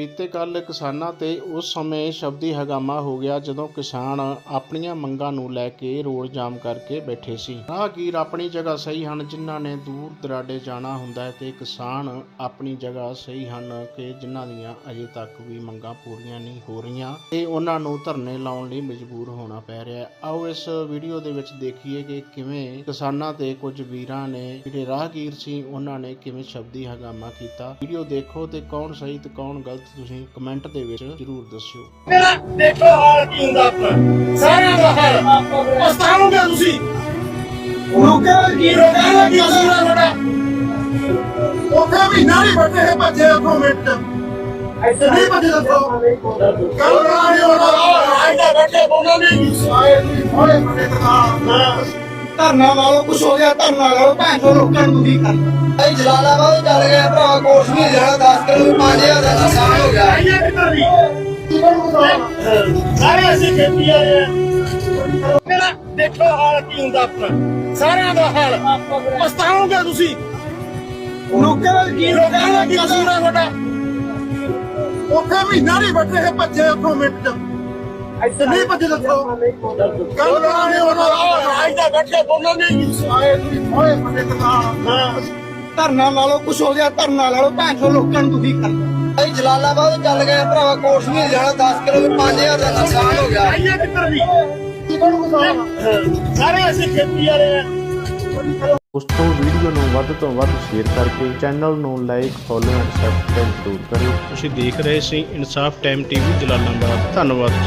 ਬੀਤੇ ਕੱਲ ਕਿਸਾਨਾਂ ਤੇ ਉਸ ਸਮੇਂ ਸ਼ਬਦੀ ਹਗਾਮਾ ਹੋ ਗਿਆ ਜਦੋਂ ਕਿਸਾਨ ਆਪਣੀਆਂ ਮੰਗਾਂ ਨੂੰ ਲੈ ਕੇ ਰੋਡ ਜਾਮ ਕਰਕੇ ਬੈਠੇ ਸੀ। ਰਾਹਗੀਰ ਆਪਣੀ ਜਗ੍ਹਾ ਸਹੀ ਹਨ, ਜਿਨ੍ਹਾਂ ਨੇ ਦੂਰ ਦਰਾਡੇ ਜਾਣਾ ਹੁੰਦਾ ਹੈ ਤੇ ਕਿਸਾਨ ਆਪਣੀ ਜਗ੍ਹਾ ਸਹੀ ਹਨ ਕਿ ਜਿਨ੍ਹਾਂ ਦੀਆਂ ਅਜੇ ਤੱਕ ਵੀ ਮੰਗਾਂ ਪੂਰੀਆਂ ਨਹੀਂ ਹੋ ਰਹੀਆਂ ਤੇ ਉਹਨਾਂ ਨੂੰ ਧਰਨੇ ਲਾਉਣ ਲਈ ਮਜਬੂਰ ਹੋਣਾ ਪੈ ਰਿਹਾ ਆਓ ਇਸ ਵੀਡੀਓ ਦੇ ਵਿੱਚ ਦੇਖੀਏ ਕਿ ਕਿਵੇਂ ਕਿਸਾਨਾਂ ਤੇ ਕੁਝ ਵੀਰਾਂ ਨੇ, ਜਿਹੜੇ ਰਾਹਗੀਰ ਸੀ, ਉਹਨਾਂ ਨੇ ਕਿਵੇਂ ਸ਼ਬਦੀ ਹਗਾਮਾ ਕੀਤਾ। ਵੀਡੀਓ ਦੇਖੋ ਤੇ ਕੌਣ ਸਹੀ ਤੇ ਕੌਣ ਗਲਤ ਤੁਸੀਂ ਕਮੈਂਟ ਦੇ ਵਿੱਚ ਜਰੂਰ ਦੱਸਿਓ ਮੇਰਾ ਦੇਖੋ ਹਾਲ ਕੀ ਹੁੰਦਾ ਆਪਣਾ ਸਾਰਿਆਂ ਦਾ ਹਾਲ ਪਛਤਾਓਗੇ ਤੁਸੀਂ ਲੋਕਾਂ ਦਾ ਕੀ ਰੋਕਾਂਗਾ ਕੀ ਅਸਰ ਬੜਾ ਉੱਥੇ ਵੀ ਨਾਲੀ ਬੱਟੇ ਹੈ ਭੱਜੇ ਉੱਥੋਂ ਮਿੰਟ ਐਸੇ ਨਹੀਂ ਭੱਜੇ ਦੱਸੋ ਕੱਲ ਰਾਣੀ ਉਹਨਾਂ ਆਈ ਬੱਟੇ ਬੋਲਾਂ ਨੇ ਕੀ ਸਾਏ ਬੱਟੇ ਦਾ ਧਰਨਾ ਵਾਲੋ ਕੁਛ ਹੋ ਗਿਆ ਧਰਨਾ ਵਾਲੋ ਭੈਣ ਚੋ ਲੋਕਾਂ ਨੂੰ ਦੁਖੀ ਕਰਨਾ? ਭਾਈ ਜਲਾਲਾਬਾਦ ਚੱਲ ਗਿਆ ਭਰਾ ਕੋਰਸ ਨਹੀਂ ਜਾਣਾ 10 ਕਿਲੋ 5000 ਦਾ ਨੁਕਸਾਨ ਹੋ ਗਿਆ। ਸਾਰੇ ਅਸੀਂ ਖੇਤੀ ਆਏ ਆ। ਮੇਰਾ ਦੇਖੋ ਹਾਲ ਕੀ ਹੁੰਦਾ ਆਪਣਾ। ਸਾਰਿਆਂ ਦਾ ਹਾਲ। ਪਛਤਾਓਗੇ ਤੁਸੀਂ? ਲੋਕਾਂ ਦਾ ਕੀ ਰੋਕਾਂਗਾ ਕੀ ਕਸੂਰ ਹੈ ਤੁਹਾਡਾ? ਉੱਥੇ ਵੀ ਨਾਰੀ ਬੱਟੇ ਹੈ ਭੱਜੇ ਉੱਥੋਂ ਮਿੰਟ। ਨਹੀਂ ਭੱਜੇ ਦੱਸੋ ਕੱਲ ਉਹਨਾਂ ਦਾ ਤੁਸੀਂ ਧਰਨਾ ਵਾਲੋ ਕੁਛ ਹੋ ਗਿਆ ਧਰਨਾ ਵਾਲੋ ਭੈਣ ਚੋ ਲੋਕਾਂ ਨੂੰ ਦੁਖੀ ਕਰਨਾ ਭਾਈ ਜਲਾਲਾਬਾਦ ਚੱਲ ਗਿਆ ਭਰਾ ਕੋਰਸ ਨਹੀਂ ਜਾਣਾ 10 ਕਿਲੋ 5000 ਦਾ ਨੁਕਸਾਨ ਹੋ ਗਿਆ ਆਈਏ ਕਿੱਧਰ ਦੀ ਸਾਰੇ ਅਸੀਂ ਖੇਤੀ ਵਾਲੇ ਆ ਉਸ ਤੋਂ ਵੀਡੀਓ ਨੂੰ ਵੱਧ ਤੋਂ ਵੱਧ ਸ਼ੇਅਰ ਕਰਕੇ ਚੈਨਲ ਨੂੰ ਲਾਈਕ ਫੋਲੋ ਐਂਡ ਸਬਸਕ੍ਰਾਈਬ ਜ਼ਰੂਰ ਕਰਿਓ ਤੁਸੀਂ ਦੇਖ ਰਹੇ ਸੀ ਇਨਸਾਫ ਟਾਈਮ ਟੀਵੀ ਜਲਾਲਾਬਾਦ ਧੰਨਵਾਦ